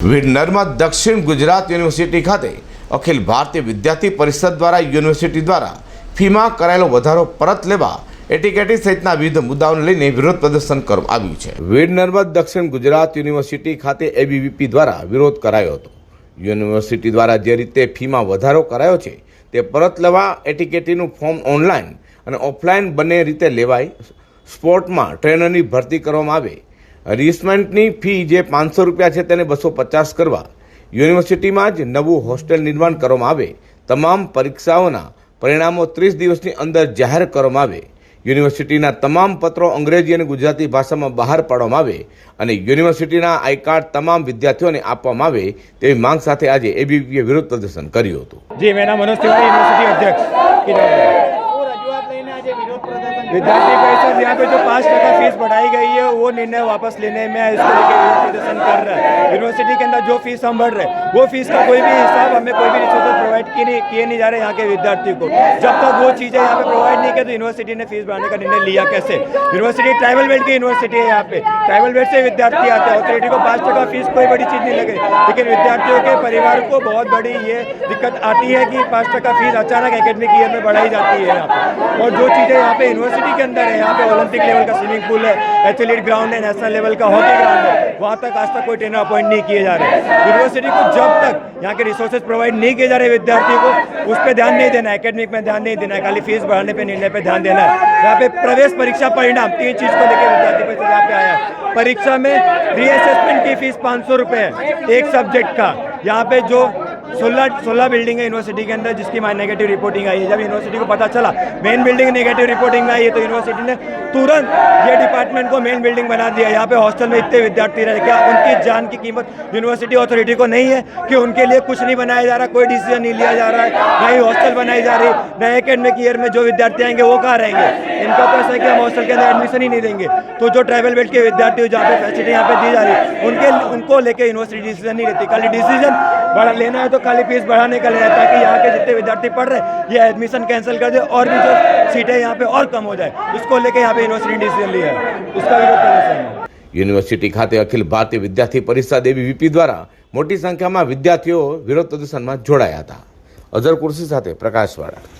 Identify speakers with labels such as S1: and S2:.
S1: વીર દક્ષિણ ગુજરાત યુનિવર્સિટી ખાતે અખિલ ભારતીય વિદ્યાર્થી પરિષદ દ્વારા યુનિવર્સિટી દ્વારા ફીમાં કરાયેલો વધારો પરત લેવા એટીકેટી સહિતના વિવિધ મુદ્દાઓને લઈને વિરોધ પ્રદર્શન કરવામાં આવ્યું છે. વીર દક્ષિણ ગુજરાત યુનિવર્સિટી ખાતે એબીવીપી દ્વારા વિરોધ કરાયો હતો. યુનિવર્સિટી દ્વારા જે રીતે ફીમાં વધારો કરાયો છે, તે પરત લેવા એટીકેટીનું ફોર્મ ઓનલાઈન અને ઓફલાઈન બંને રીતે લેવાય. સ્પોર્ટમાં ટ્રેનરની ભરતી કરવામાં આવે. રિસ્ટમેન્ટની ફી જે પાંચસો રૂપિયા છે તેને બસો પચાસ કરવા યુનિવર્સિટીમાં જ નવું હોસ્ટેલ નિર્માણ કરવામાં આવે. તમામ પરીક્ષાઓના પરિણામો ત્રીસ દિવસની અંદર જાહેર કરવામાં આવે. યુનિવર્સિટીના તમામ પત્રો અંગ્રેજી અને ગુજરાતી ભાષામાં બહાર પાડવામાં આવે અને યુનિવર્સિટીના આઈ કાર્ડ તમામ વિદ્યાર્થીઓને આપવામાં આવે તેવી માંગ સાથે આજે એબીવીપીએ વિરોધ પ્રદર્શન કર્યું હતું.
S2: જી મેરા મનોજ તિવારી, યુનિવર્સિટી અધ્યક્ષ.
S3: विद्यार्थी परिषद यहाँ पे जो पाँच टका फीस बढ़ाई गई है वो निर्णय वापस लेने में इसको लेकर प्रदर्शन कर रहा है यूनिवर्सिटी के अंदर जो फीस हम बढ़ रहे हैं वो फीस का कोई भी हिसाब हमें कोई भी रिसोर्सेज प्रोवाइड किए नहीं जा रहे यहाँ के विद्यार्थी को। जब तक वो चीज़ें यहाँ पे प्रोवाइड नहीं किए तो यूनिवर्सिटी ने फ़ीस बढ़ाने का निर्णय लिया कैसे? यूनिवर्सिटी ट्राइबल बेल्ट की यूनिवर्सिटी है यहाँ पे। ट्राइबल बेल्ट से विद्यार्थी आते हैं ऑथोरिटी को पाँच टका फ़ीस कोई बड़ी चीज़ नहीं लगे। लेकिन विद्यार्थियों के परिवार को बहुत बड़ी ये दिक्कत आती है कि पाँच टका फ़ीस अचानक एकेडमिक ईयर में बढ़ाई जाती है यहाँ और जो चीज़ें यहाँ पे यूनिवर्सिटी के अंदर है, यहाँ पे ओलंपिक लेवल का स्विमिंग पूल है एथलीट ग्राउंड है नेशनल लेवल का हॉकी ग्राउंड है, वहाँ तक आज तक कोई ट्रेनर अपॉइंट नहीं किए जा रहे। यूनिवर्सिटी को जब तक यहाँ के रिसोर्सेज प्रोवाइड नहीं किए जा रहे विद्यार्थियों को उस पर ध्यान नहीं देना है। एकेडमिक में ध्यान नहीं देना है। खाली फ़ीस बढ़ाने पे, निर्णय पे ध्यान देना है। यहाँ पे प्रवेश परीक्षा परिणाम, तीन चीज़ को लेकर विद्यार्थी यहाँ पे आया है। परीक्षा में रीअसेसमेंट की फ़ीस पाँच सौ है, एक सब्जेक्ट का। यहाँ पे जो सोलह सोलह बिल्डिंग है यूनिवर्सिटी के अंदर, जिसकी नेगेटिव रिपोर्टिंग आई है। जब यूनिवर्सिटी को पता चला मेन बिल्डिंग नेगेटिव रिपोर्टिंग में आई है तो यूनिवर्सिटी ने तुरंत ये डिपार्टमेंट को मेन बिल्डिंग बना दिया। यहाँ पे हॉस्टल में इतने विद्यार्थी रहे क्या उनकी जान की कीमत यूनिवर्सिटी अथॉरिटी को नहीं है कि उनके लिए कुछ नहीं बनाया जा रहा, कोई डिसीज़न नहीं लिया जा रहा है नई हॉस्टल बनाई जा रही। नए एकेडमिक ईयर में जो विद्यार्थी आएँगे, वो कहाँ रहेंगे? इनका तो है कि हम हॉस्टल के अंदर एडमिशन ही नहीं देंगे। तो जो ट्राइबल बेल्ट के विद्यार्थी हो जहाँ पे फैसिलिटी यहाँ पे दी जा रही है उनके, उनको लेके यूनिवर्सिटी डिसीज़न नहीं लेती। खाली डिसीज़न बढ़ा लेना है तो खाली फीस बढ़ाने का लेना है ताकि यहाँ के जितने विद्यार्थी पढ़ रहे हैं ये एडमिशन कैंसिल कर दे और भी जो सीटें यहाँ पे और कम हो जाए उसको लेके यहाँ पे यूनिवर्सिटी डिसीजन लिया है उसका विरोध प्रदर्शन है
S1: યુનિવર્સિટી ખાતે અખિલ ભારતીય વિદ્યાર્થી પરિષદ એબીવીપી દ્વારા મોટી સંખ્યામાં વિદ્યાર્થીઓ વિરોધ પ્રદર્શનમાં જોડાયા હતા અઝર કુર્સી સાથે પ્રકાશવાળા